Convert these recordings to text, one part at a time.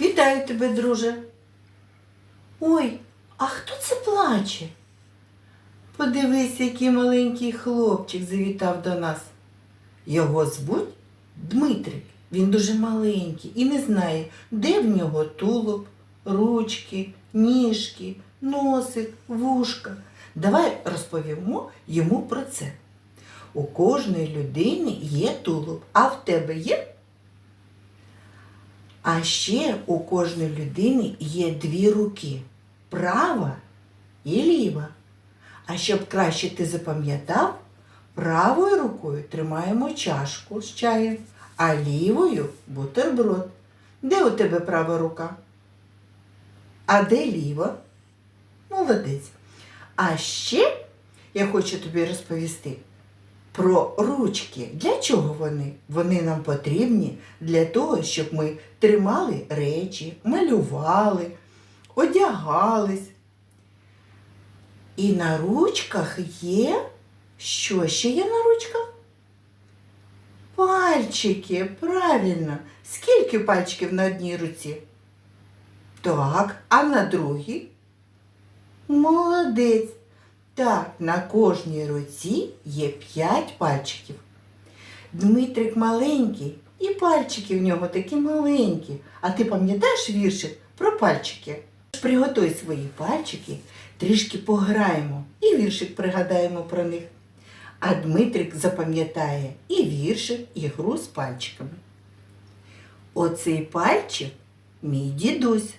Вітаю тебе, друже. Ой, а хто це плаче? Подивись, який маленький хлопчик завітав до нас. Його звуть Дмитрик. Він дуже маленький і не знає, де в нього тулуб, ручки, ніжки, носик, вушка. Давай розповімо йому про це. У кожної людини є тулуб, а в тебе є? А ще у кожної людини є дві руки права і ліва. А щоб краще ти запам'ятав, правою рукою тримаємо чашку з чаєм, а лівою бутерброд. Де у тебе права рука? А де ліва? Молодець. А ще я хочу тобі розповісти про ручки. Для чого вони? Вони нам потрібні для того, щоб ми тримали речі, малювали, одягались. І на ручках є. Що ще є на ручках? Пальчики, правильно. Скільки пальчиків на одній руці? Так, а на другій? Молодець. Так, на кожній руці є п'ять пальчиків. Дмитрик маленький, і пальчики в нього такі маленькі. А ти пам'ятаєш віршик про пальчики? Приготуй свої пальчики, трішки пограємо і віршик пригадаємо про них. А Дмитрик запам'ятає і віршик, і гру з пальчиками. Оцей пальчик мій дідусь,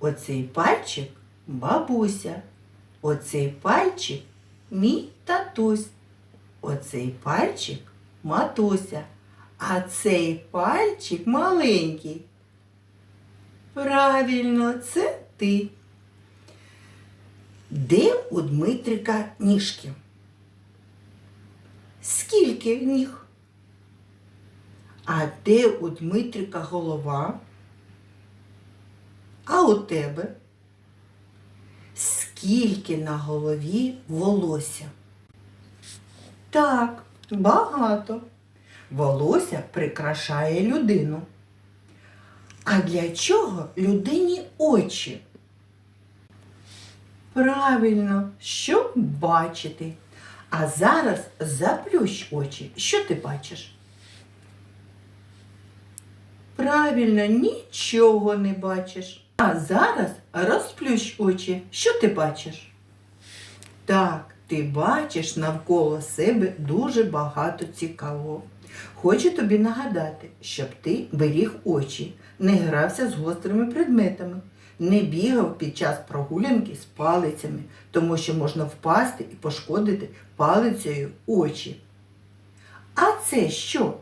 оцей пальчик бабуся. Оцей пальчик мій татусь. Оцей пальчик матуся. А цей пальчик маленький. Правильно, це ти. Де у Дмитрика ніжки? Скільки ніг? А де у Дмитрика голова? А у тебе? Скільки на голові волосся? Так, багато. Волосся прикрашає людину. А для чого людині очі? Правильно, щоб бачити. А зараз заплющ очі. Що ти бачиш? Правильно, нічого не бачиш. А зараз розплющ очі. Що ти бачиш? Так, ти бачиш навколо себе дуже багато цікавого. Хочу тобі нагадати, щоб ти беріг очі, не грався з гострими предметами, не бігав під час прогулянки з палицями, тому що можна впасти і пошкодити палицею очі. А це що?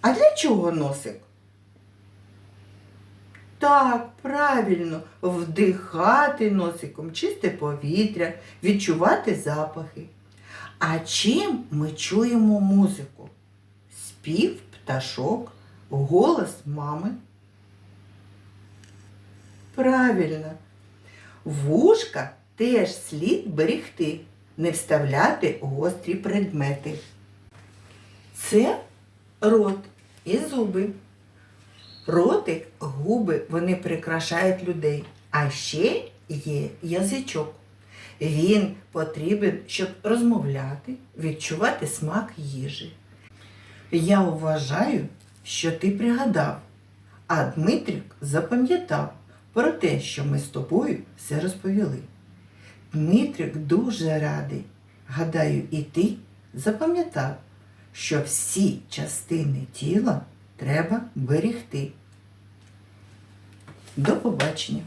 А для чого носик? Так, правильно, вдихати носиком чисте повітря, відчувати запахи. А чим ми чуємо музику? Спів пташок, голос мами. Правильно, вушка теж слід берегти, не вставляти гострі предмети. Це рот і зуби. Ротик, губи вони прикрашають людей. А ще є язичок. Він потрібен, щоб розмовляти, відчувати смак їжі. Я вважаю, що ти пригадав, а Дмитрик запам'ятав про те, що ми з тобою все розповіли. Дмитрик дуже радий. Гадаю, і ти запам'ятав, що всі частини тіла треба берегти. До побачення!